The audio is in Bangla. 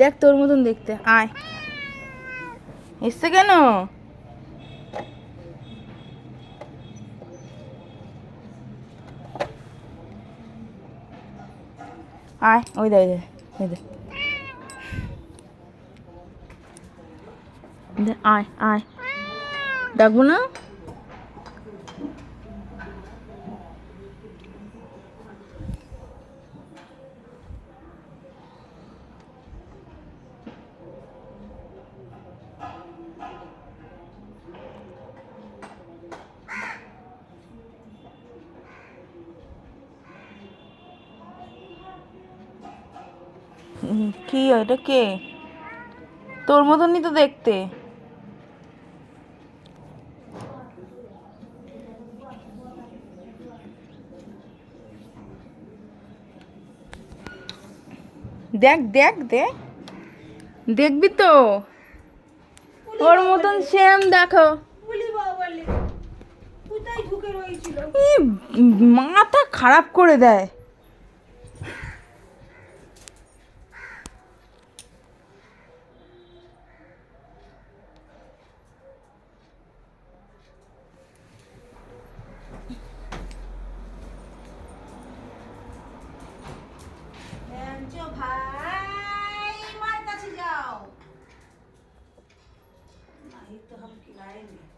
দেখ তোর মতন দেখতে, আয়। এসছে কেন? আয়, ওই দে ওই দে আয় আয়। ডাকবো না? কি এটা কে? তোর মতনই তো দেখতে। দেখ দেখ দেখ। দেখবি তো। ওর মতন সেম দেখো। মাথা খারাপ করে দেয়। तो हम खिलाएँगे।